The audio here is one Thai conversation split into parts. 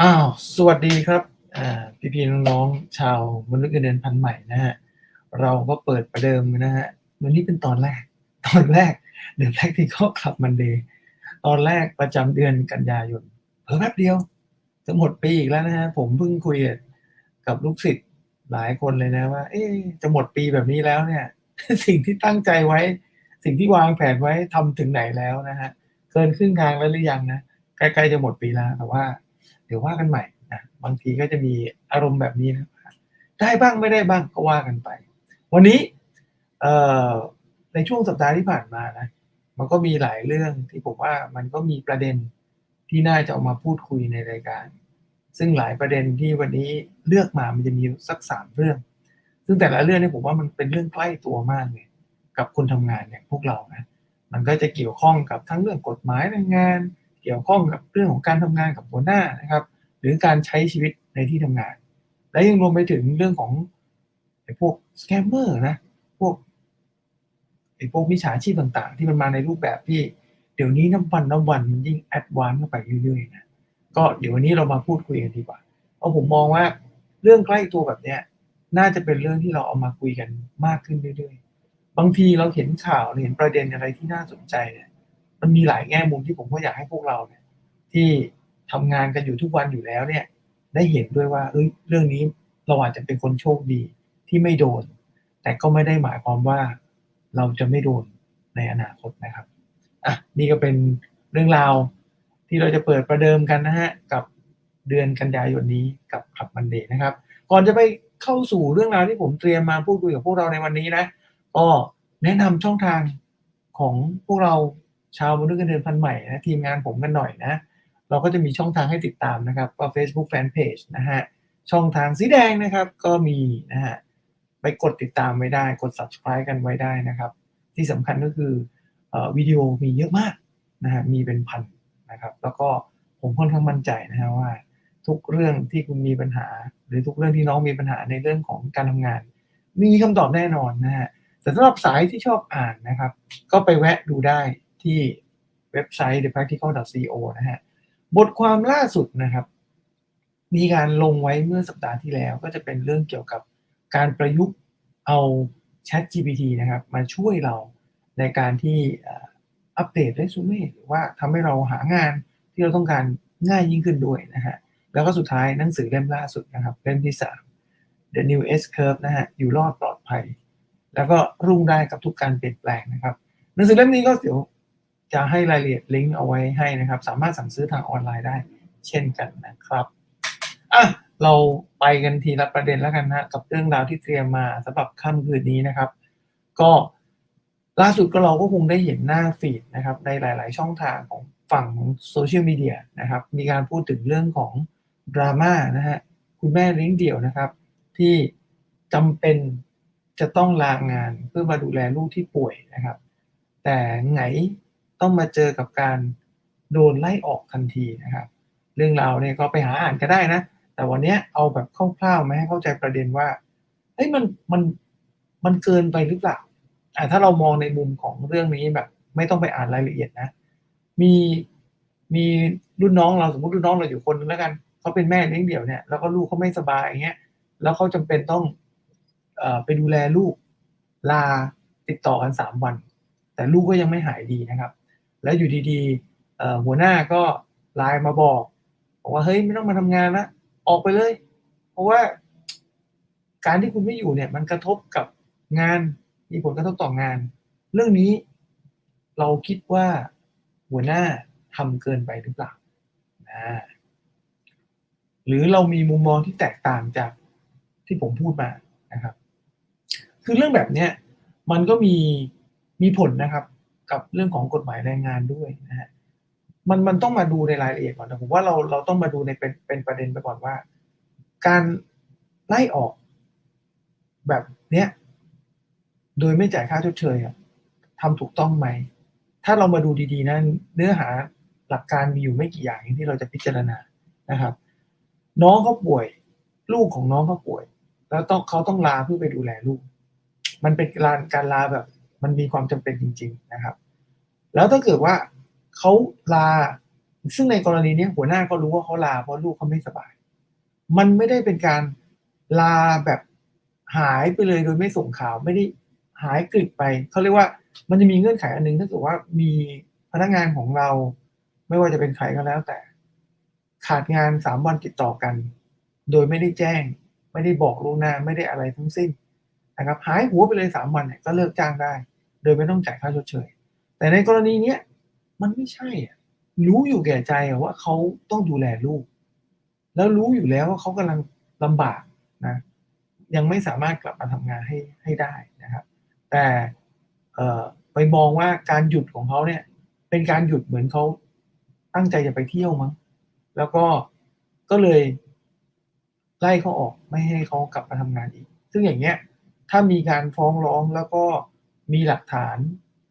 อ้าว สวัสดีครับอ่พี่น้องๆชาวมนุษย์เงินเดือนพันใหม่นะฮะ เราก็เปิดประเดิมนะฮะวันนี้เป็นตอนแรก ตอนแรก The Practical Club Monday ตอนแรกประจำเดือนกันยายนเพิ่แป๊บเดียวจะหมดปีอีกแล้วนะฮะ ผมเพิ่งคุยกับลูกศิษย์หลายคนเลยนะว่า เอ๊จะหมดปีแบบนี้แล้วเนี่ย สิ่งที่ตั้งใจไว้ สิ่งที่วางแผนไว้ทำถึงไหนแล้วนะฮะ เกินครึ่งทางแล้วหรือยังนะใกล้ๆจะหมดปีแล้วแต่ว่า ดี๋ยวว่ากันใหม่นะบางทีก็จะมีอารมณ์แบบนี้นะได้บ้างไม่ได้บ้างก็ว่ากันไป วันนี้ในช่วงสัปดาห์ที่ผ่านมานะมันก็มีหลายเรื่องที่ผมว่ามันก็มีประเด็นที่น่าจะเอามาพูดคุยในรายการ ซึ่งหลายประเด็นที่วันนี้เลือกมามันจะมีสักสามเรื่อง ซึ่งแต่ละเรื่องเนี่ยผมว่ามันเป็นเรื่องใกล้ตัวมากเลยกับคนทำงานอย่างพวกเรานะมันก็จะเกี่ยวข้องกับทั้งเรื่องกฎหมายแรงงาน เกี่ยวข้องกับเรื่องของการทำงานกับหัวหน้านะครับ หรือการใช้ชีวิตในที่ทำงาน และยังรวมไปถึงเรื่องของไอ้พวกสแกมเมอร์นะพวกไอ้พวกมิจฉาชีพต่างๆ ที่มันมาในรูปแบบที่เดี๋ยวนี้น้ำวันน้ำวันมันยิ่งแอดวานซ์เข้าไปเรื่อยๆนะก็เดี๋ยววันนี้เรามาพูดคุยกันดีกว่าเพราะผมมองว่าเรื่องใกล้ตัวแบบเนี้ยน่าจะเป็นเรื่องที่เราเอามาคุยกันมากขึ้นเรื่อยๆ บางทีเราเห็นข่าวเห็นประเด็นอะไรที่น่าสนใจเนี่ย มันมีหลายแง่มุมที่ผมก็อยากให้พวกเราเนี่ย ที่ทำงานกันอยู่ทุกวันอยู่แล้วเนี่ย ได้เห็นด้วยว่าเอ้ยเรื่องนี้เราอาจจะเป็นคนโชคดีที่ไม่โดน แต่ก็ไม่ได้หมายความว่าเราจะไม่โดนในอนาคตนะครับอะนี่ก็เป็นเรื่องราวที่เราจะเปิดประเดิมกันนะฮะกับเดือนกันยายนนี้กับขับมันเดย์นะครับ ก่อนจะไปเข้าสู่เรื่องราวที่ผมเตรียมมาพูดคุยกับพวกเราในวันนี้นะก็แนะนำช่องทางของพวกเรา ชาวมนุษย์เงินเดือนพันใหม่นะทีมงานผมกันหน่อยนะ เราก็จะมีช่องทางให้ติดตามนะครับ ก็ Facebook Fanpage นะฮะ ช่องทางสีแดงนะครับ ก็มีนะฮะ ไปกดติดตามไว้ได้ กด subscribe กันไว้ได้นะครับ ที่สำคัญก็คือออวิดีโอมีเยอะมากนะฮะ มีเป็นพันนะครับ แล้วก็ผมค่อนข้างมั่นใจนะฮะว่า ทุกเรื่องที่คุณมีปัญหา หรือทุกเรื่องที่น้องมีปัญหาในเรื่องของการทำงาน มีคำตอบแน่นอนนะฮะแต่สำหรับสายที่ชอบอ่านนะครับ ก็ไปแวะดูได้ ที่เว็บไซต์ thepractical.co นะฮะ บทความล่าสุดนะครับ มีการลงไว้เมื่อสัปดาห์ที่แล้ว ก็จะเป็นเรื่องเกี่ยวกับการประยุกต์เอา Chat GPT นะครับ มาช่วยเราในการที่อัปเดตเรซูเม่หรือว่าทำให้เราหางานที่เราต้องการง่ายยิ่งขึ้นด้วยนะฮะ แล้วก็สุดท้ายหนังสือเล่มล่าสุดนะครับ เล่มที่ 3 The New S Curve นะฮะ อยู่รอดปลอดภัย แล้วก็รุ่งได้กับทุกการเปลี่ยนแปลงนะครับ หนังสือเล่มนี้ก็เดี๋ยว จะให้รายละเอียดลิงก์เอาไว้ให้นะครับ สามารถสั่งซื้อทางออนไลน์ได้ เช่นกันนะครับอะเราไปกันทีละประเด็นแล้วกันนะกับเรื่องราวที่เตรียมมาสำหรับค่ำคืนนี้นะครับ ก็ล่าสุดก็เราก็คงได้เห็นหน้าฟีดนะครับ ในหลาย ๆ ช่องทางของฝั่งของโซเชียลมีเดียนะครับ มีการพูดถึงเรื่องของดราม่านะฮะคุณแม่เลี้ยงเดี่ยวนะครับ ที่จำเป็นจะต้องลางานเพื่อมาดูแลลูกที่ป่วยนะครับ แต่ไง ต้องมาเจอกับการโดนไล่ออกทันทีนะครับ เรื่องราวเนี่ยก็ไปหาอ่านก็ได้นะ แต่วันนี้เอาแบบคร่าวๆมาให้เข้าใจประเด็นว่าเฮ้ยมันมันมันเกินไปหรือเปล่าอ่าถ้าเรามองในมุมของเรื่องนี้แบบ ไม่ต้องไปอ่านรายละเอียดนะ มีมีรุ่นน้องเราสมมติรุ่นน้องเราอยู่คนนึงแล้วกันเขาเป็นแม่เลี้ยงเดี่ยวเนี่ยแล้วก็ลูกเขาไม่สบายอย่างเงี้ยแล้วเขาจำเป็นต้องเอ่อไปดูแลลูกลาติดต่อกันสามวัน แต่ลูกก็ยังไม่หายดีนะครับ แล้วอยู่ดีๆหัวหน้าก็ไลน์มาบอกบอกว่าเฮ้ยไม่ต้องมาทำงานละออกไปเลย เพราะว่า การที่คุณไม่อยู่เนี่ย มันกระทบกับงานมีผลกระทบต่องาน เรื่องนี้เราคิดว่าหัวหน้าทำเกินไปหรือเปล่านะหรือเรามีมุมมองที่แตกต่างจากที่ผมพูดมานะครับ คือเรื่องแบบเนี้ยมันก็มีมีผลนะครับ กับเรื่องของกฎหมายแรงงานด้วยนะฮะมันมันต้องมาดูในรายละเอียดก่อนนะผมว่าเราเราต้องมาดูในเป็นเป็นประเด็นไปก่อนว่า การไล่ออกแบบเนี้ยโดยไม่จ่ายค่าชดเชยอะทำถูกต้องไหม ถ้าเรามาดูดีๆนะเนื้อหาหลักการมีอยู่ไม่กี่อย่างที่เราจะพิจารณานะครับ น้องเขาป่วย ลูกของน้องเขาป่วย แล้วต้องเขาต้องลาเพื่อไปดูแลลูก มันเป็นการการลาแบบ มันมีความจำเป็นจริง ๆนะครับ แล้วถ้าเกิดว่าเขาลา ซึ่งในกรณีนี้หัวหน้าก็รู้ว่าเขาลาเพราะลูกเขาไม่สบาย มันไม่ได้เป็นการลาแบบหายไปเลยโดยไม่ส่งข่าวไม่ได้หายกลิบไปเขาเรียกว่ามันจะมีเงื่อนไขอันหนึงถ้าเกิดว่ามีพนักงานของเรา ไม่ว่าจะเป็นใครก็แล้วแต่ ขาดงานสามวันติดต่อกัน โดยไม่ได้แจ้ง ไม่ได้บอกล่วงหน้าไม่ได้อะไรทั้งสิ้นนะครับหายหัวไปเลยสามวันเนี่ยก็เลิกจ้างได้ โดยไม่ต้องจ่ายค่าชดเชย แต่ในกรณีเนี้ยมันไม่ใช่อะรู้อยู่แก่ใจว่าเขาต้องดูแลลูก แล้วรู้อยู่แล้วว่าเขากำลังลำบากนะยังไม่สามารถกลับมาทำงานให้ให้ได้นะครับ แต่ไปมองว่าการหยุดของเขาเนี่ย เป็นการหยุดเหมือนเขาตั้งใจจะไปเที่ยวมั้งแล้วก็ก็เลยไล่เขาออกไม่ให้เขากลับมาทำงานอีก ซึ่งอย่างเงี้ยถ้ามีการฟ้องร้องแล้วก็ มีหลักฐาน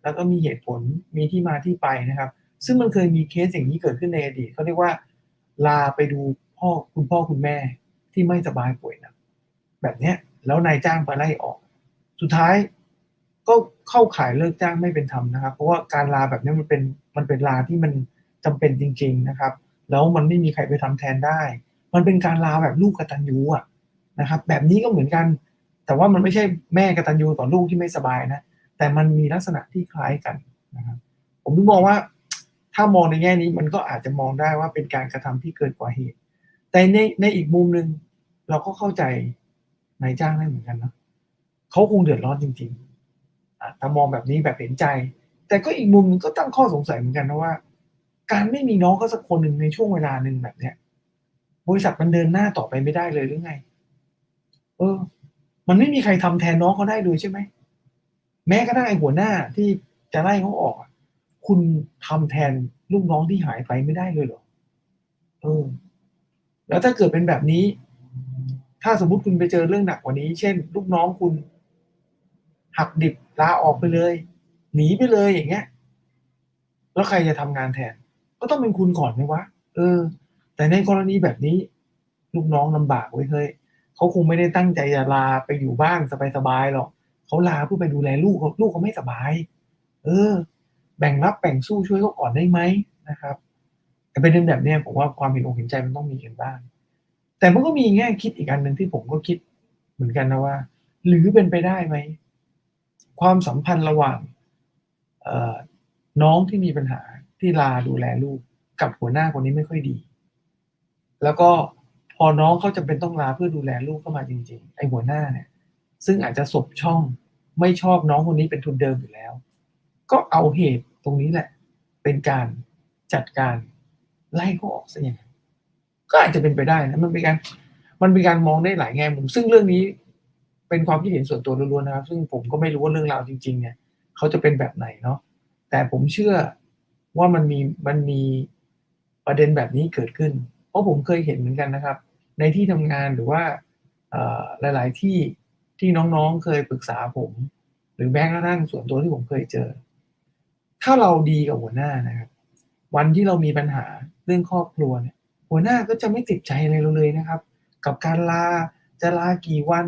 แล้วก็มีเหตุผลมีที่มาที่ไปนะครับ ซึ่งมันเคยมีเคสอย่างนี้เกิดขึ้นในอดีตเขาเรียกว่า ลาไปดูพ่อคุณพ่อคุณแม่ที่ไม่สบายป่วยนะแบบเนี้ยแล้วนายจ้างไปไล่ออก สุดท้ายก็เข้าข่ายเลิกจ้างไม่เป็นธรรมนะครับ เพราะว่าการลาแบบนี้มันเป็นมันเป็นลาที่มันจำเป็นจริง ๆนะครับ แล้วมันไม่มีใครไปทำแทนได้ มันเป็นการลาแบบลูกกตัญญูอะนะครับ แบบนี้ก็เหมือนกัน แต่ว่ามันไม่ใช่แม่กตัญญูต่อลูกที่ไม่สบายนะ แต่มันมีลักษณะที่คล้ายกันนะครับผมถึงมองว่าถ้ามองในแง่นี้มันก็อาจจะมองได้ว่าเป็นการกระทำที่เกินกว่าเหตุ แต่ในในอีกมุมหนึ่งเราก็เข้าใจนายจ้างได้เหมือนกันนะเขาคงเดือดร้อนจริงๆถ้ามองแบบนี้แบบเห็นใจ แต่ก็อีกมุมหนึงก็ตั้งข้อสงสัยเหมือนกันนะว่า การไม่มีน้องเขาสักคนหนึ่งในช่วงเวลาหนึ่งแบบเนี้ยบริษัทมันเดินหน้าต่อไปไม่ได้เลยหรือไง เออ มันไม่มีใครทำแทนน้องเขาได้เลยใช่ไหม แม้กระทั่งไอ้หัวหน้าที่จะไล่เขาออก คุณทำแทนลูกน้องที่หายไปไม่ได้เลยเหรอเออ แล้วถ้าเกิดเป็นแบบนี้ ถ้าสมมุติคุณไปเจอเรื่องหนักกว่านี้ เช่น ลูกน้องคุณ หักดิบลาออกไปเลย หนีไปเลยอย่างเงี้ย แล้วใครจะทำงานแทน ก็ต้องเป็นคุณก่อนไหมวะเออ แต่ในกรณีแบบนี้ ลูกน้องลำบากเว้ยเฮ้ยเขาคงไม่ได้ตั้งใจจะลาไปอยู่บ้านสบายๆหรอก เขาลาเพื่อไปดูแลลูกเขาลูกเขาไม่สบาย เออ แบ่งรับแบ่งสู้ช่วยเขาก่อนได้ไหมนะครับแต่ประเด็นแบบเนี้ยผมว่าความเห็นอกเห็นใจมันต้องมีกันบ้าง แต่มันก็มีแง่คิดอีกอันหนึ่งที่ผมก็คิดเหมือนกันนะว่า หรือเป็นไปได้ไหม ความสัมพันธ์ระหว่างเออน้องที่มีปัญหาที่ลาดูแลลูกกับหัวหน้าคนนี้ไม่ค่อยดี แล้วก็พอน้องเขาจำเป็นต้องลาเพื่อดูแลลูกเข้ามาจริง ๆ ไอ้หัวหน้าเนี่ย ซึ่งอาจจะสบช่อง ไม่ชอบน้องคนนี้เป็นทุนเดิมอยู่แล้ว ก็เอาเหตุตรงนี้แหละ เป็นการจัดการไล่เขาออกซะอย่างนั้นก็อาจจะเป็นไปได้นะมันเป็นการมันเป็นการมองได้หลายแง่มุม ซึ่งเรื่องนี้เป็นความคิดเห็นส่วนตัวล้วนๆนะครับ ซึ่งผมก็ไม่รู้ว่าเรื่องราวจริง ๆ เนี่ยเขาจะเป็นแบบไหนเนาะแต่ผมเชื่อว่ามันมีมันมีประเด็นแบบนี้เกิดขึ้น เพราะผมเคยเห็นเหมือนกันนะครับ ในที่ทำงานหรือว่าหลาย ๆ ที่ ที่น้องๆเคยปรึกษาผม หรือแม้กระทั่งส่วนตัวที่ผมเคยเจอ ถ้าเราดีกับหัวหน้านะครับ วันที่เรามีปัญหาเรื่องครอบครัวเนี่ย หัวหน้าก็จะไม่ติดใจอะไรเราเลยนะครับ กับการลาจะลากี่วัน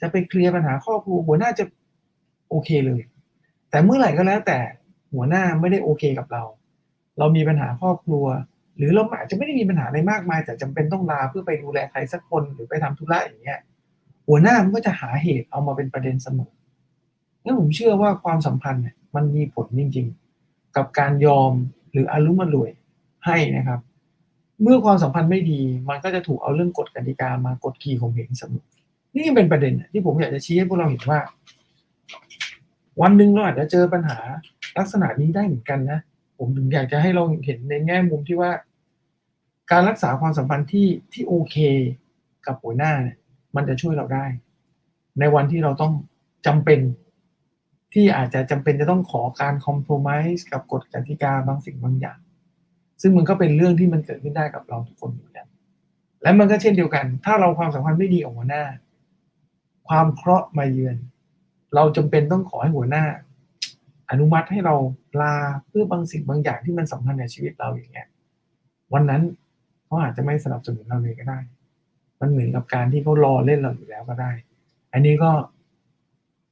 จะไปเคลียร์ปัญหาครอบครัว หัวหน้าจะโอเคเลย แต่เมื่อไหร่ก็แล้วแต่หัวหน้าไม่ได้โอเคกับเรา เรามีปัญหาครอบครัว หรือเราอาจจะไม่ได้มีปัญหาอะไรมากมาย แต่จำเป็นต้องลาเพื่อไปดูแลใครสักคนหรือไปทำธุระอย่างเงี้ย หัวหน้ามันก็จะหาเหตุเอามาเป็นประเด็นเสมองั้นผมเชื่อว่าความสัมพันธ์เนี่ยมันมีผลจริงๆ กับการยอมหรืออารุมารวยให้นะครับ เมื่อความสัมพันธ์ไม่ดี มันก็จะถูกเอาเรื่องกฎกติกามากดขี่ข่มเหงเสมอ นี่เป็นประเด็นที่ผมอยากจะชี้ให้พวกเราเห็นว่า วันหนึ่งเราอาจจะเจอปัญหาลักษณะนี้ได้เหมือนกันนะ ผมถึงอยากจะให้เราเห็นในแง่มุมที่ว่า การรักษาความสัมพันธ์ที่ที่โอเค กับหัวหน้าเนี่ย มันจะช่วยเราได้ ในวันที่เราต้องจำเป็นที่อาจจะจำเป็นจะต้องขอการคอมโพม i s e กับกฎกติกาบางสิ่งบางอย่าง ซึ่งมันก็เป็นเรื่องที่มันเกิดขึ้นได้กับเราทุกคนอยู่แล้วและมันก็เช่นเดียวกัน ถ้าเราความสัมพันธ์ไม่ดีกับหัวหน้า ความเคราะห์มาเยือน เราจำเป็นต้องขอให้หัวหน้า อนุมัติให้เราลาเพื่อบางสิ่งบางอย่างที่มันสำคัญในชีวิตเราอย่างเงี้ยวันนั้นเขาอาจจะไม่สนับสนุนเราเลยก็ได้ มันเหมือนกับการที่เขารอเล่นเราอยู่แล้วก็ได้ อันนี้ก็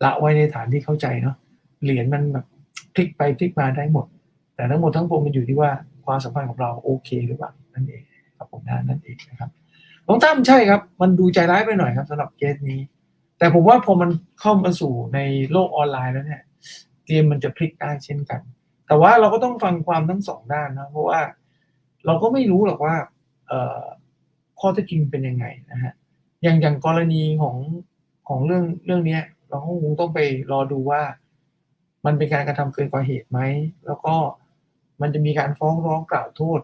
ละไว้ในฐานที่เข้าใจเนาะเหรียญมันแบบพลิกไปพลิกมาได้หมด แต่ทั้งหมดทั้งปวงมันอยู่ที่ว่าความสัมพันธ์ของเราโอเคหรือเปล่านั่นเองครับผมนะนั่นเองนะครับน้องตั้มใช่ครับ มันดูใจร้ายไปหน่อยครับสำหรับเคสนี้ แต่ผมว่าพอมันเข้ามาสู่ในโลกออนไลน์แล้วเนี่ยเกมมันจะพลิกได้เช่นกัน แต่ว่าเราก็ต้องฟังความทั้งสองด้านนะเพราะว่าเราก็ไม่รู้หรอกว่า เออ ข้อเท็จจริงเป็นยังไงนะฮะอย่างอย่างกรณีของของเรื่องเรื่องเนี้ย เราคงต้องไปรอดูว่า มันเป็นการกระทำเกินกว่าเหตุไหม แล้วก็มันจะมีการฟ้องร้องกล่าวโทษ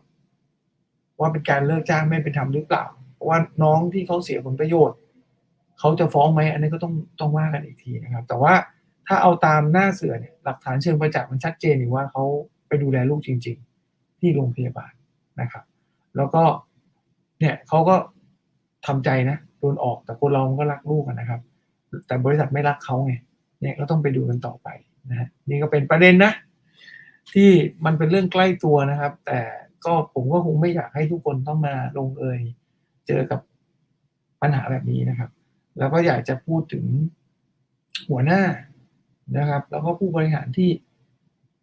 ว่าเป็นการเลิกจ้างไม่เป็นธรรมหรือเปล่าเพราะว่าน้องที่เขาเสียผลประโยชน์ เขาจะฟ้องไหมอันนี้ก็ต้องต้องว่ากันอีกทีนะครับ แต่ว่าถ้าเอาตามหน้าเสือเนี่ยหลักฐานเชิงประจักษ์มันชัดเจนอยู่ว่าเขาไปดูแลลูกจริง ๆ ที่โรงพยาบาลนะครับ แล้วก็ เนี่ยเขาก็ทำใจนะโดนออกแต่คนเรามันก็รักลูกนะครับ แต่บริษัทไม่รักเขาไงเนี่ยก็ต้องไปดูกันต่อไปนะฮะนี่ก็เป็นประเด็นนะ ที่มันเป็นเรื่องใกล้ตัวนะครับ แต่ก็ผมก็คงไม่อยากให้ทุกคนต้องมาลงเอยเจอกับปัญหาแบบนี้นะครับ แล้วก็อยากจะพูดถึงหัวหน้านะครับ แล้วก็ผู้บริหารที่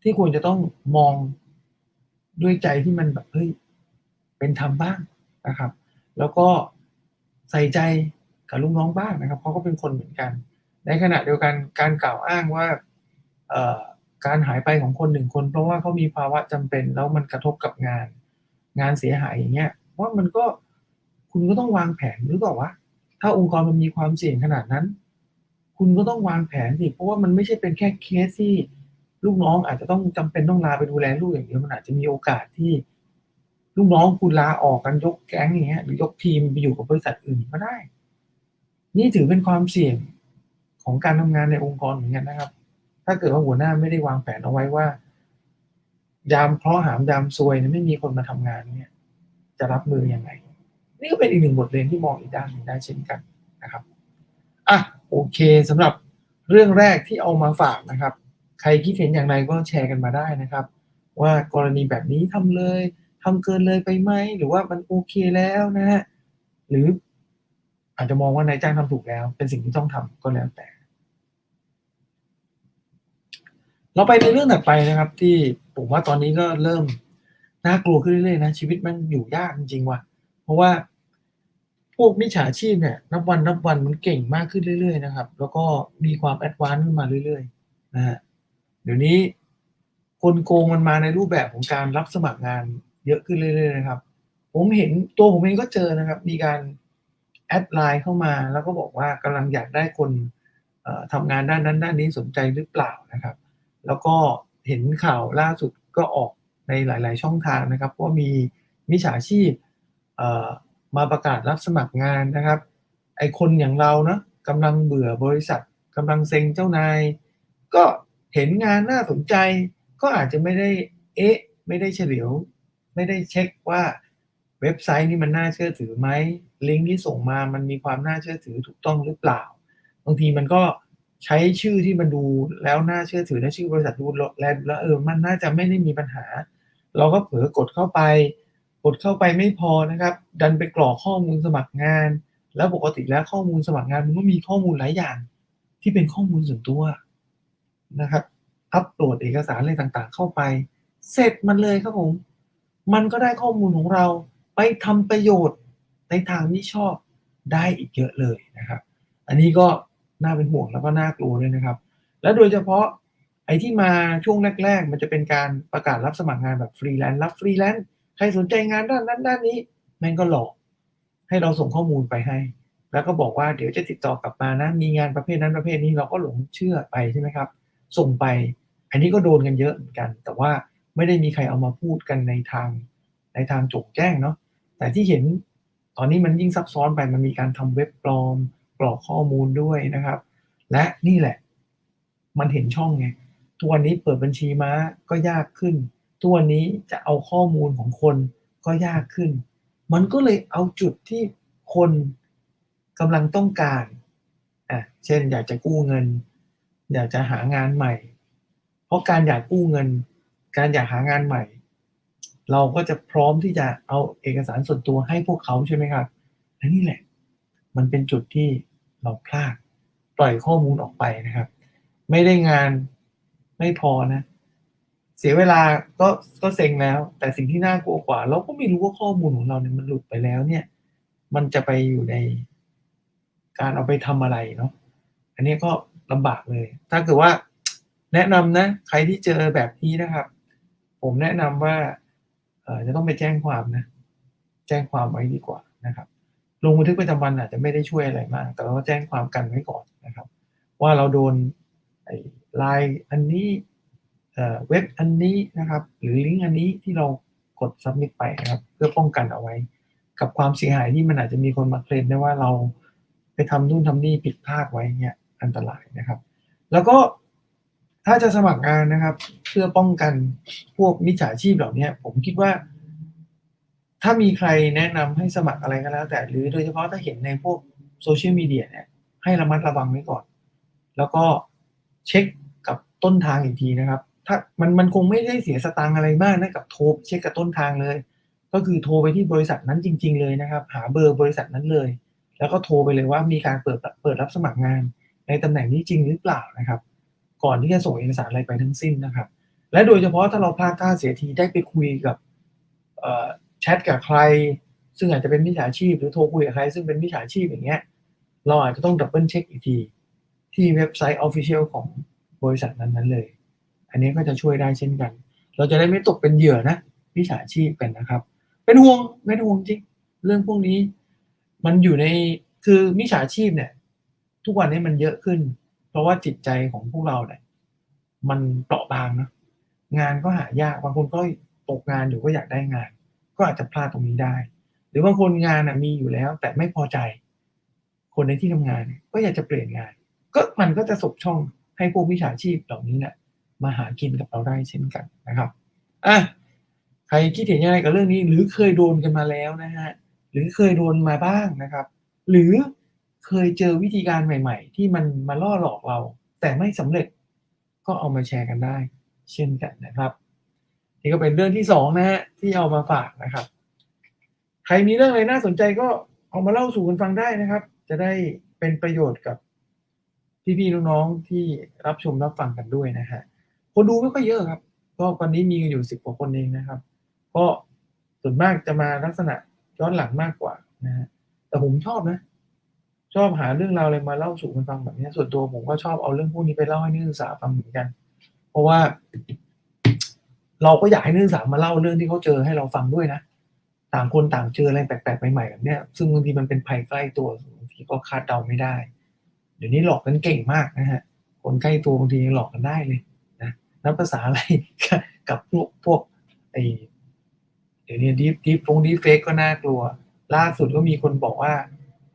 ที่ควรจะต้องมองด้วยใจที่มันแบบเฮ้ยเป็นธรรมบ้าง นะครับ แล้วก็ใส่ใจกับลูกน้องบ้างนะครับเขาก็เป็นคนเหมือนกัน ในขณะเดียวกันการกล่าวอ้างว่าการหายไปของคนหนึ่งคน เพราะว่าเขามีภาวะจำเป็น แล้วมันกระทบกับงาน งานเสียหายอย่างเงี้ยว่ามันก็คุณก็ต้องวางแผนหรือเปล่าวะถ้าองค์กรมันมีความเสี่ยงขนาดนั้น คุณก็ต้องวางแผนสิเพราะว่ามันไม่ใช่เป็นแค่เคสที่ลูกน้องอาจจะต้องจำเป็นต้องลาไปดูแลลูกอย่างเดียวมันอาจจะมีโอกาสที่ ลูกน้องคุณลาออกกันยกแก๊งอย่างเงี้ยหรือยกทีมไปอยู่กับบริษัทอื่นก็ได้ นี่ถือเป็นความเสี่ยงของการทำงานในองค์กรเหมือนกันนะครับ ถ้าเกิดว่าหัวหน้าไม่ได้วางแผนเอาไว้ว่า ยามเพราะหามยามซวยไม่มีคนมาทำงานเนี่ย จะรับมือยังไง นี่ก็เป็นอีกหนึ่งบทเรียนที่มองอีกด้านหนึ่งได้เช่นกันนะครับอะโอเคสำหรับเรื่องแรกที่เอามาฝากนะครับ ใครคิดเห็นอย่างไรก็แชร์กันมาได้นะครับ ว่ากรณีแบบนี้ทำเลย ทำเกินเลยไปไหมหรือว่ามันโอเคแล้วนะฮะหรืออาจจะมองว่านายจ้างทำถูกแล้ว เป็นสิ่งที่ต้องทำก็แล้วแต่ เราไปในเรื่องถัดไปนะครับ ที่ผมว่าตอนนี้ก็เริ่มน่ากลัวขึ้นเรื่อยๆนะชีวิตมันอยู่ยากจริงๆว่ะ เพราะว่าพวกมิจฉาชีพเนี่ยนับวันนับวันมันเก่งมากขึ้นเรื่อยๆนะครับ แล้วก็มีความแอดวานซ์ขึ้นมาเรื่อยๆนะฮะเดี๋ยวนี้คนโกงมันมาในรูปแบบของการรับสมัครงาน เยอะขึ้นเรื่อยๆนะครับ ผมเห็นตัวผมเองก็เจอนะครับ มีการแอดไลน์เข้ามาแล้วก็บอกว่ากำลังอยากได้คนทำงานด้านนั้นด้านนี้สนใจหรือเปล่านะครับ แล้วก็เห็นข่าวล่าสุดก็ออกในหลาย ๆ ช่องทางนะครับว่ามีมิจฉาชีพมาประกาศรับสมัครงานนะครับ ไอคนอย่างเรานะกำลังเบื่อบริษัทกำลังเซ็งเจ้านาย ก็เห็นงานน่าสนใจ ก็อาจจะไม่ได้เอ๊ะ ไม่ได้เฉลียว ไม่ได้เช็คว่าเว็บไซต์นี้มันน่าเชื่อถือไหมลิงก์ที่ส่งมามันมีความน่าเชื่อถือถูกต้องหรือเปล่า บางทีมันก็ใช้ชื่อที่มันดูแล้วน่าเชื่อถือและชื่อบริษัทดูแล้วแล้วเออมันน่าจะไม่ได้มีปัญหา เราก็เผลอกดเข้าไป กดเข้าไปไม่พอนะครับ ดันไปกรอกข้อมูลสมัครงาน แล้วปกติแล้วข้อมูลสมัครงานมันก็มีข้อมูลหลายอย่าง ที่เป็นข้อมูลส่วนตัวนะครับอัปโหลดเอกสารอะไรต่างๆ เข้าไป เสร็จมันเลยครับผม มันก็ได้ข้อมูลของเราไปทำประโยชน์ในทางที่ชอบได้อีกเยอะเลยนะครับ อันนี้ก็น่าเป็นห่วงแล้วก็น่ากลัวด้วยนะครับ และโดยเฉพาะไอ้ที่มาช่วงแรก ๆ มันจะเป็นการประกาศรับสมัครงานแบบฟรีแลนซ์รับฟรีแลนซ์ใครสนใจงานด้านนั้นด้านนี้แม่งก็หลอกให้เราส่งข้อมูลไปให้ แล้วก็บอกว่าเดี๋ยวจะติดต่อกลับมานะมีงานประเภทนั้นประเภทนี้เราก็หลงเชื่อไปใช่ไหมครับ ส่งไป อันนี้ก็โดนกันเยอะเหมือนกัน แต่ว่า ไม่ได้มีใครเอามาพูดกันในทางในทางโจงแจ้งเนาะแต่ที่เห็นตอนนี้มันยิ่งซับซ้อนไปมันมีการทำเว็บปลอมกรอกข้อมูลด้วยนะครับ และนี่แหละ มันเห็นช่องไงทุกวันนี้เปิดบัญชีม้าก็ยากขึ้นทุกวันนี้จะเอาข้อมูลของคนก็ยากขึ้น มันก็เลยเอาจุดที่คนกำลังต้องการอะเช่น อยากจะกู้เงิน อยากจะหางานใหม่ เพราะการอยากกู้เงิน การอยากหางานใหม่ เราก็จะพร้อมที่จะเอาเอกสารส่วนตัวให้พวกเขาใช่ไหมครับและนี่แหละ มันเป็นจุดที่เราพลาดปล่อยข้อมูลออกไปนะครับ ไม่ได้งานไม่พอนะ เสียเวลาก็ก็เซ็งแล้ว แต่สิ่งที่น่ากลัวกว่า เราก็ไม่รู้ว่าข้อมูลของเราเนี่ยมันหลุดไปแล้วเนี่ย มันจะไปอยู่ในการเอาไปทำอะไรเนาะอันนี้ก็ลำบากเลย ถ้าเกิดว่าแนะนำนะ ใครที่เจอแบบนี้นะครับ ผมแนะนำว่าจะต้องไปแจ้งความนะ แจ้งความไว้ดีกว่านะครับลงบันทึกประจำวันอาจจะไม่ได้ช่วยอะไรมาก แต่เราก็แจ้งความกันไว้ก่อนนะครับ ว่าเราโดนไลน์อันนี้เอ่อเว็บอันนี้นะครับ หรือลิงก์อันนี้ที่เรากด submit ไปนะครับ เพื่อป้องกันเอาไว้ กับความเสียหายที่มันอาจจะมีคนมาเคลมได้ว่าเราไปทำนู่นทำนี่ผิดพลาดไว้เนี่ยอันตรายนะครับ แล้วก็ ถ้าจะสมัครงานนะครับ เพื่อป้องกันพวกมิจฉาชีพเหล่านี้ผมคิดว่า ถ้ามีใครแนะนำให้สมัครอะไรก็แล้ว แต่หรือโดยเฉพาะถ้าเห็นในพวกโซเชียลมีเดียเนี่ยให้ระมัดระวังไว้ก่อน แล้วก็เช็คกับต้นทางอีกทีนะครับ ถ้ามันมันคงไม่ได้เสียสตางค์อะไรมากนะกับโทรเช็คกับต้นทางเลย ก็คือโทรไปที่บริษัทนั้นจริง ๆ เลยนะครับ หาเบอร์บริษัทนั้นเลย แล้วก็โทรไปเลยว่ามีการเปิดเปิดรับสมัครงาน ในตำแหน่งนี้จริงหรือเปล่านะครับ ก่อนที่จะส่งเอกสารอะไรไปทั้งสิ้นนะครับ และโดยเฉพาะถ้าเราพลาดท่าเสียทีได้ไปคุยกับแชทกับใคร ซึ่งอาจจะเป็นมิจฉาชีพหรือโทรคุยกับใคร ซึ่งเป็นมิจฉาชีพอย่างเงี้ยเราอาจจะต้องดับเบิลเช็คอีกที ที่เว็บไซต์ Official ของบริษัทนั้นๆเลย อันนี้ก็จะช่วยได้เช่นกัน เราจะได้ไม่ตกเป็นเหยื่อนะมิจฉาชีพกันนะครับ เป็นห่วงไม่ห่วงจริงเรื่องพวกนี้ มันอยู่ในคือมิจฉาชีพเนี่ย ทุกวันนี้มันเยอะขึ้น เพราะว่าจิตใจของพวกเราเนี่ยมันเปราะบางนะงานก็หายากบางคนก็ตกงานอยู่ก็อยากได้งาน ก็อาจจะพลาดตรงนี้ได้ หรือบางคนงานมีอยู่แล้ว แต่ไม่พอใจ คนในที่ทำงานก็อยากจะเปลี่ยนงาน ก็มันก็จะสบช่องให้พวกวิชาชีพเหล่านี้เนี่ยมาหากินกับเราได้เช่นกันนะครับอะใครคิดเห็นยังไงกับเรื่องนี้ หรือเคยโดนกันมาแล้วนะฮะหรือเคยโดนมาบ้างนะครับ หรือ เคยเจอวิธีการใหม่ ๆ ที่มันมาล่อหลอกเรา แต่ไม่สำเร็จก็เอามาแชร์กันได้ เช่นกันนะครับนี่ก็เป็นเรื่องที่สองนะฮะที่เอามาฝากนะครับ ใครมีเรื่องอะไรน่าสนใจก็เอามาเล่าสู่กันฟังได้นะครับ จะได้เป็นประโยชน์กับพี่ๆน้องๆที่รับชมรับฟังกันด้วยนะฮะคนดูไม่ค่อยเยอะครับ ก็วันนี้มีกันอยู่สิบกว่าคนเองนะครับ ก็ส่วนมากจะมาลักษณะย้อนหลังมากกว่านะฮะแต่ผมชอบนะ ชอบหาเรื่องราวอะไรมาเล่าสู่กันฟังแบบนี้ส่วนตัวผมก็ชอบเอาเรื่องพวกนี้ไปเล่าให้นักศึกษาฟังเหมือนกัน เพราะว่า เราก็อยากให้นักศึกษามาเล่าเรื่องที่เขาเจอให้เราฟังด้วยนะต่างคนต่างเจออะไรแปลกๆใหม่ๆแบบเนี้ยซึ่งบางทีมันเป็นภัยใกล้ตัวบางทีก็คาดเดาไม่ได้ เดี๋ยวนี้หลอกกันเก่งมากนะฮะคนใกล้ตัวบางทียังหลอกกันได้เลยนะนับภาษาอะไรกับพวกพวกไอเดี๋ยวนี้ดีดีฟงดีเฟกก็น่ากลัว ล่าสุดก็มีคนบอกว่า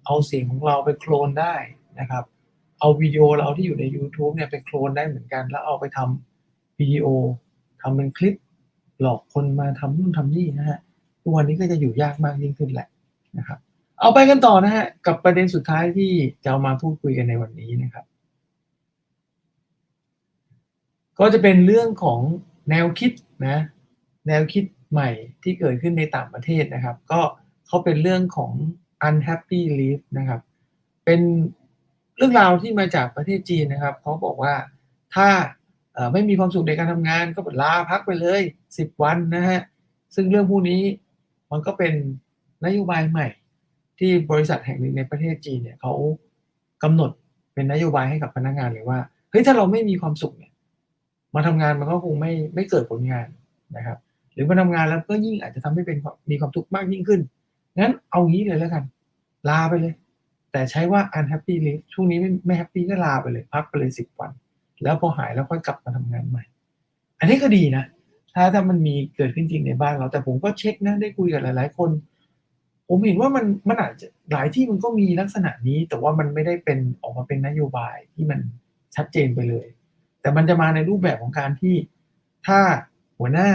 เอาเสียงของเราไปโคลนได้นะครับ เอาวิดีโอเราที่อยู่ใน YouTube เนี่ยไปโคลนได้เหมือนกัน แล้วเอาไปทำวิดีโอทำเป็นคลิปหลอกคนมาทำนู่นทำนี่นะฮะทุกวันนี้ก็จะอยู่ยากมากยิ่งขึ้นแหละนะครับ เอาไปกันต่อนะฮะกับประเด็นสุดท้ายที่จะเอามาพูดคุยกันในวันนี้นะครับ ก็จะเป็นเรื่องของแนวคิดนะแนวคิดใหม่ที่เกิดขึ้นในต่างประเทศนะครับ ก็เขาเป็นเรื่องของ unhappy leave นะครับ เป็นเรื่องราวที่มาจากประเทศจีนนะครับเขาบอกว่าถ้าไม่มีความสุขในการทำงานก็ลาพักไปเลย 10 วันนะฮะ ซึ่งเรื่องพวกนี้มันก็เป็นนโยบายใหม่ ที่บริษัทแห่งหนึ่งในประเทศจีนเนี่ยเขากำหนดเป็นนโยบายให้กับพนักงานเลยว่าเฮ้ยถ้าเราไม่มีความสุขเนี่ยมาทำงานมันก็คงไม่ไม่เกิดผลงานนะครับ หรือมาทำงานแล้วก็ยิ่งอาจจะทำให้เป็นมีความทุกข์มากยิ่งขึ้น งั้นเอางี้เลยแล้วกัน ลาไปเลย แต่ใช้ว่า unhappy leave ช่วงนี้ไม่ไม่ happy ก็ลาไปเลย พักไปเลยสิบวัน แล้วพอหายแล้วค่อยกลับมาทำงานใหม่ อันนี้ก็ดีนะ ถ้าถ้ามันมีเกิดขึ้นจริงในบ้านเรา แต่ผมก็เช็คนะได้คุยกับหลาย ๆ คน ผมเห็นว่ามันมันอาจจะหลายที่มันก็มีลักษณะนี้ แต่ว่ามันไม่ได้เป็นออกมาเป็นนโยบายที่มันชัดเจนไปเลย แต่มันจะมาในรูปแบบของการที่ถ้าหัวหน้า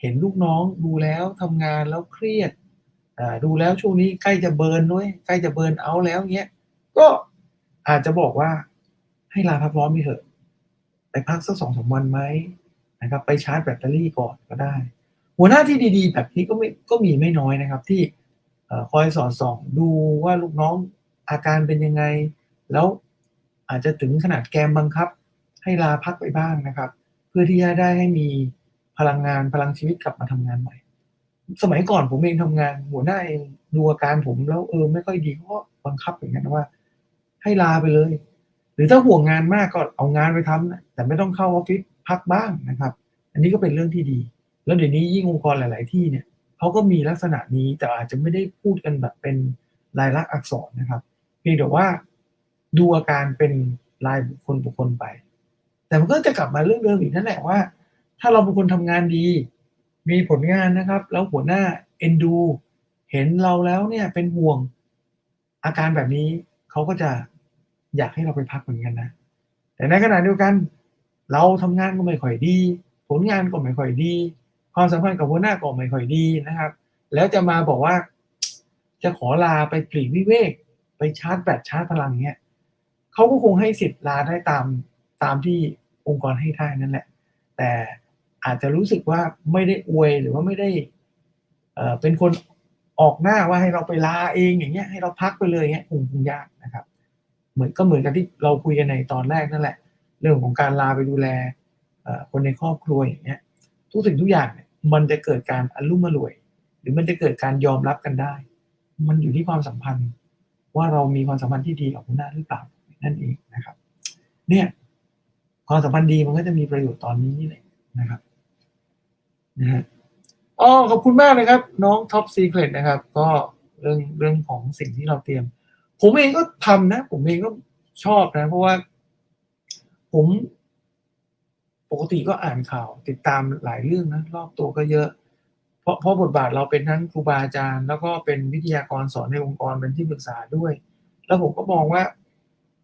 เห็นลูกน้องดูแล้วทำงานแล้วเครียด ดูแล้วช่วงนี้ใกล้จะเบิร์นด้วยใกล้จะเบิร์นเอาแล้วเงี้ยก็อาจจะบอกว่าให้ลาพักร้อนไปเถอะ ไปพักสักสองสามวันไหมนะครับ ไปชาร์จแบตเตอรี่ก่อนก็ได้ หัวหน้าที่ดีๆ แบบนี้ก็ไม่ก็มีไม่น้อยนะครับ ที่คอยสอดส่องดูว่าลูกน้องอาการเป็นยังไง แล้วอาจจะถึงขนาดแกมบังคับ ให้ลาพักไปบ้างนะครับ เพื่อที่จะได้ให้มีพลังงานพลังชีวิตกลับมาทำงานใหม่ สมัยก่อนผมเองทำงาน หัวหน้าเองดูอาการผมแล้วเออไม่ค่อยดีก็บังคับอย่างนั้นว่า ให้ลาไปเลย หรือถ้าห่วงงานมากก็เอางานไปทำนะแต่ไม่ต้องเข้าออฟฟิศพักบ้างนะครับ อันนี้ก็เป็นเรื่องที่ดี แล้วเดี๋ยวนี้ยิ่งองค์กรหลาย ๆ ที่เนี่ยเขาก็มีลักษณะนี้แต่อาจจะไม่ได้พูดกันแบบเป็นลายลักษณ์อักษรนะครับ เพียงแต่ว่าดูอาการเป็นรายบุคคลบุคคลไป แต่มันก็จะกลับมาเรื่องเดิมอีกนั่นแหละว่า ถ้าเราเป็นคนทำงานดี มีผลงานนะครับ แล้วหัวหน้าเอ็นดูเห็นเราแล้วเนี่ยเป็นห่วงอาการแบบนี้เขาก็จะอยากให้เราไปพักเหมือนกันนะ แต่ในขณะเดียวกัน เราทำงานก็ไม่ค่อยดี ผลงานก็ไม่ค่อยดี ความสัมพันธ์กับหัวหน้าก็ไม่ค่อยดีนะครับ แล้วจะมาบอกว่า จะขอลาไปปลีกวิเวก ไปชาร์จแบตชาร์จพลังเนี้ยเขาก็คงให้สิทธิ์ลาได้ตามตามที่องค์กรให้ได้นั่นแหละ แต่ อาจจะรู้สึกว่าไม่ได้อวยหรือว่าไม่ได้เป็นคนออกหน้าว่าให้เราไปลาเองอย่างเงี้ยให้เราพักไปเลยเงี้ยคงคงยากนะครับ เหมือนก็เหมือนกับที่เราคุยกันในตอนแรกนั่นแหละ เรื่องของการลาไปดูแลคนในครอบครัวอย่างเงี้ยทุกสิ่งทุกอย่างเนี่ยมันจะเกิดการอารมุ่มอร่วย หรือมันจะเกิดการยอมรับกันได้ มันอยู่ที่ความสัมพันธ์ ว่าเรามีความสัมพันธ์ที่ดีกับคุณหน้าหรือเปล่านั่นเองนะครับ เนี่ยความสัมพันธ์ดีมันก็จะมีประโยชน์ตอนนี้นี่แหละนะครับ นะฮะอ๋อขอบคุณมากเลยครับ น้องท็อปซีเครตนะครับ ก็เรื่องเรื่องของสิ่งที่เราเตรียม ผมเองก็ทำนะ ผมเองก็ชอบนะ เพราะว่า ผมปกติก็อ่านข่าว ติดตามหลายเรื่องนะ รอบตัวก็เยอะ เพราะเพราะบทบาทเราเป็นทั้งครูบาอาจารย์ แล้วก็เป็นวิทยากรสอนในองค์กรเป็นที่ปรึกษาด้วย แล้วผมก็มองว่า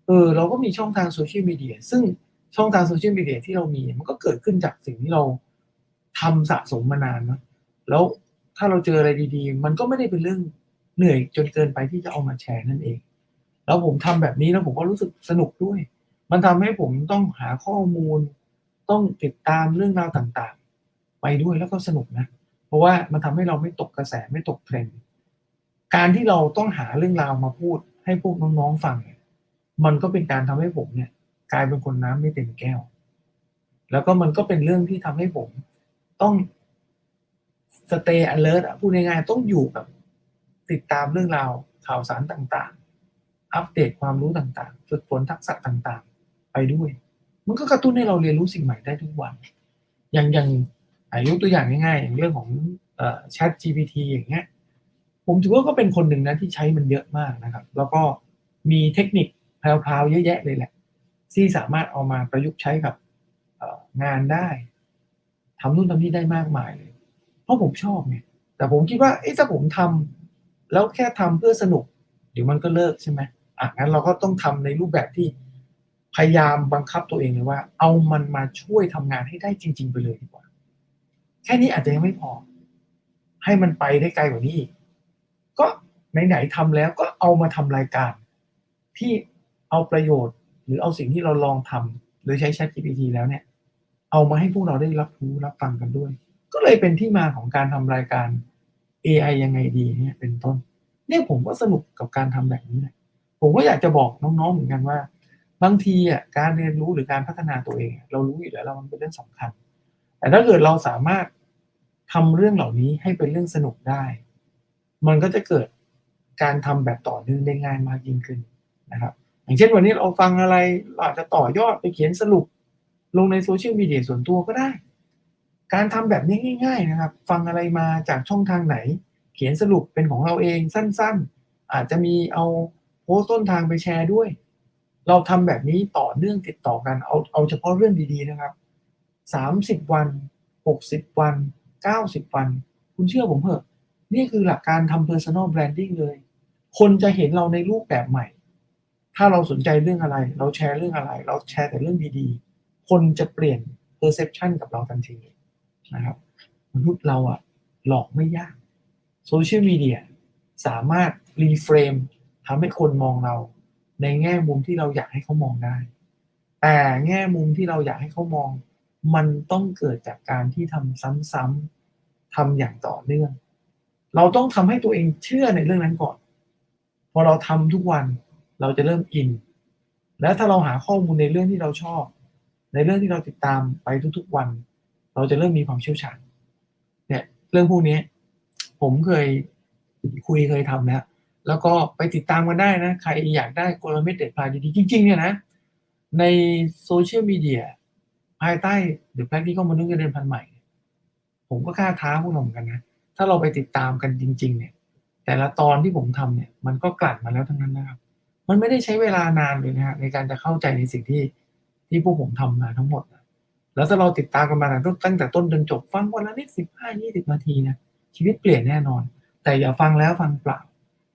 เออ เราก็มีช่องทางโซเชียลมีเดียซึ่งช่องทางโซเชียลมีเดียที่เรามีมันก็เกิดขึ้นจากสิ่งที่เรา ทำสะสมมานานนะแล้วถ้าเราเจออะไรดีๆ มันก็ไม่ได้เป็นเรื่องเหนื่อยจนเกินไปที่จะเอามาแชร์นั่นเอง แล้วผมทำแบบนี้แล้วผมก็รู้สึกสนุกด้วย มันทำให้ผมต้องหาข้อมูล ต้องติดตามเรื่องราวต่างๆ ไปด้วยแล้วก็สนุกนะ เพราะว่ามันทำให้เราไม่ตกกระแสไม่ตกเทรนด์การที่เราต้องหาเรื่องราวมาพูดให้พวกน้องๆฟังเนี่ยมันก็เป็นการทำให้ผมเนี่ย กลายเป็นคนน้ำไม่เต็มแก้ว แล้วก็มันก็เป็นเรื่องที่ทำให้ผม ต้อง stay alert อะพูดง่ายๆต้องอยู่กับติดตามเรื่องราวข่าวสารต่างๆ อัปเดตความรู้ต่างๆ ฝึกฝนทักษะต่างๆ ไปด้วย มันก็กระตุ้นให้เราเรียนรู้สิ่งใหม่ได้ทุกวัน อย่างอย่างอายกตัวอย่างง่ายๆ อย่างเรื่องของเอ่อ Chat GPT อย่างเงี้ยผมถือว่าก็เป็นคนหนึ่งนะที่ใช้มันเยอะมากนะครับ แล้วก็มีเทคนิคแพรวๆเยอะแยะเลยแหละ ที่สามารถเอามาประยุกต์ใช้กับงานได้ ทำนู่นทำนี่ได้มากมายเลย เพราะผมชอบไงแต่ผมคิดว่าเอ๊ะถ้าผมทำแล้วแค่ทำเพื่อสนุก เดี๋ยวมันก็เลิกใช่ไหมอะงั้นเราก็ต้องทำในรูปแบบที่พยายามบังคับตัวเองเลยว่า เอามันมาช่วยทำงานให้ได้จริง ๆ ไปเลยดีกว่า แค่นี้อาจจะยังไม่พอ ให้มันไปได้ไกลกว่านี้อีกก็ไหนๆทำแล้วก็เอามาทำรายการ ที่เอาประโยชน์ หรือเอาสิ่งที่เราลองทำโดยใช้ Chat GPT แล้วเนี่ย เอามาให้พวกเราได้รับรู้รับฟังกันด้วย ก็เลยเป็นที่มาของการทำรายการ AI ยังไงดีเนี่ยเป็นต้น เนี่ยผมก็สนุกกับการทำแบบนี้แหละผมก็อยากจะบอกน้องๆเหมือนกันว่า บางทีอะการเรียนรู้หรือการพัฒนาตัวเอง เรารู้อยู่แล้วแล้วมันเป็นเรื่องสำคัญ แต่ถ้าเกิดเราสามารถทำเรื่องเหล่านี้ให้เป็นเรื่องสนุกได้ มันก็จะเกิดการทำแบบต่อเนื่องได้ง่ายมากยิ่งขึ้นนะครับ อย่างเช่นวันนี้เราฟังอะไรเราอาจจะต่อยอดไปเขียนสรุป ลงในโซเชียลมีเดียส่วนตัวก็ได้ การทำแบบนี้ง่าย ๆ นะครับ ฟังอะไรมาจากช่องทางไหน เขียนสรุปเป็นของเราเองสั้นๆ อาจจะมีเอาโพสต์ต้นทางไปแชร์ด้วย เราทำแบบนี้ต่อเนื่องติดต่อกันเอาเอาเฉพาะเรื่องดีๆนะครับสามสิบวันหกสิบวันเก้าสิบวัน คุณเชื่อผมเถอะ นี่คือหลักการทำ personal branding เลย คนจะเห็นเราในรูปแบบใหม่ ถ้าเราสนใจเรื่องอะไร เราแชร์เรื่องอะไร เราแชร์แต่เรื่องดีๆ คนจะเปลี่ยน perception กับเราทันทีนะครับ มนุษย์เราอะหลอกไม่ยากโซเชียลมีเดียสามารถรีเฟรมทำให้คนมองเรา ในแง่มุมที่เราอยากให้เขามองได้ แต่แง่มุมที่เราอยากให้เขามอง มันต้องเกิดจากการที่ทำซ้ำๆทำอย่างต่อเนื่อง เราต้องทำให้ตัวเองเชื่อในเรื่องนั้นก่อน พอเราทำทุกวันเราจะเริ่มอิน แล้วถ้าเราหาข้อมูลในเรื่องที่เราชอบ ในเรื่องที่เราติดตามไปทุกๆวัน เราจะเริ่มมีความเชี่ยวชาญเนี่ยเรื่องพวกนี้ผมเคยคุยเคยทำแล้วแล้วก็ไปติดตามกันได้นะ ใครอยากได้กลเม็ดเด็ดพลายดีๆจริง ๆ เนี่ยนะ ในโซเชียลมีเดียภายใต้ The Practical มนุษย์เงินเดือนพันใหม่ ผมก็กล้าท้าพวกเราเหมือนกันนะ ถ้าเราไปติดตามกันจริง ๆ เนี่ย แต่ละตอนที่ผมทำเนี่ย มันก็กลั่นมาแล้วทั้งนั้นนะครับ มันไม่ได้ใช้เวลานานเลยนะฮะในการจะเข้าใจในสิ่งที่ ที่พวกผมทำมาทั้งหมดนะแล้วถ้าเราติดตามกันมาตั้งแต่ต้นจนจบฟังวันละนิดสิบห้ายี่สิบนาทีนะชีวิตเปลี่ยนแน่นอน แต่อย่าฟังแล้วฟังเปล่า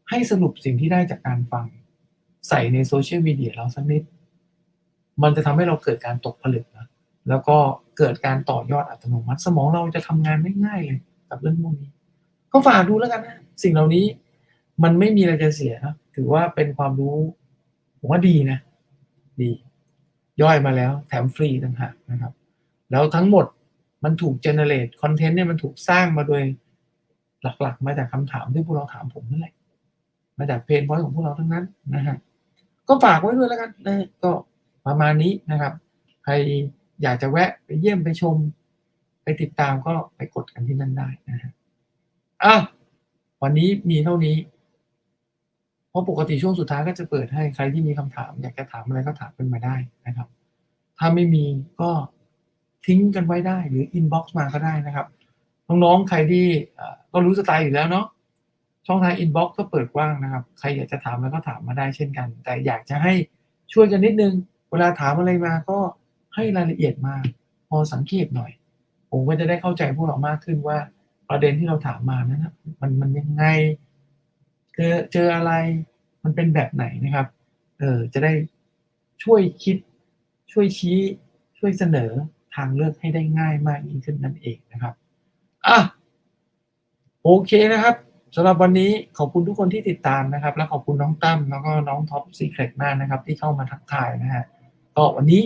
ให้สรุปสิ่งที่ได้จากการฟัง ใส่ในโซเชียลมีเดียเราสักนิด มันจะทำให้เราเกิดการตกผลึกนะแล้วก็เกิดการต่อยอดอัตโนมัติ สมองเราจะทำงานได้ง่ายเลยกับเรื่องพวกนี้ ก็ฝากดูแล้วกันนะสิ่งเหล่านี้มันไม่มีอะไรจะเสียนะถือว่าเป็นความรู้ผมว่าดีนะ ดี ย่อยมาแล้วแถมฟรีต่างหากนะครับ แล้วทั้งหมดมันถูกเจเนเรตคอนเทนต์เนี่ยมันถูกสร้างมาโดยหลักๆ มาจากคำถามที่พวกเราถามผมนั่นแหละ มาจากเพนพอยต์ของพวกเราทั้งนั้นนะฮะก็ฝากไว้ด้วยแล้วกันนะก็ประมาณนี้นะครับ ใครอยากจะแวะไปเยี่ยมไปชม ไปติดตามก็ไปกดกันที่นั่นได้นะฮะอะวันนี้มีเท่านี้ ราะปกติช่วงสุดท้ายก็จะเปิดให้ใครที่มีคำถาม อยากจะถามอะไรก็ถามกันมาได้นะครับ ถ้าไม่มีก็ทิ้งกันไว้ได้หรืออินบ็อกซ์มาก็ได้นะครับน้องๆใครที่ก็รู้สไตล์อยู่แล้วเนาะช่องทางอินบ็อกซ์ก็เปิดกว้างนะครับ ใครอยากจะถามแล้วก็ถามมาได้เช่นกัน แต่อยากจะให้ช่วยกันนิดนึง เวลาถามอะไรมาก็ให้รายละเอียดมา พอสังเกตหน่อย ผมก็จะได้เข้าใจพวกเรามากขึ้นว่า ประเด็นที่เราถามมานั้นมันมันยังไง เจอเจออะไรมันเป็นแบบไหนนะครับ เออจะได้ช่วยคิด ช่วยชี้ช่วยเสนอทางเลือกให้ได้ง่ายมากยิ่งขึ้นนั่นเองนะครับอะโอเคนะครับสำหรับวันนี้ขอบคุณทุกคนที่ติดตามนะครับ และขอบคุณน้องตั้มแล้วก็น้องท็อปซีเครตมากนะครับ ที่เข้ามาทักทายนะฮะก็วันนี้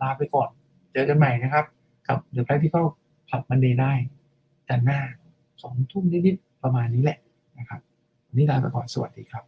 ลาไปก่อน เจอกันใหม่นะครับ กับ The Practical Club Monday ได้จันหน้าสองทุ่มนิดๆประมาณนี้แหละนะครับ นี่ลาไปก่อนสวัสดีครับ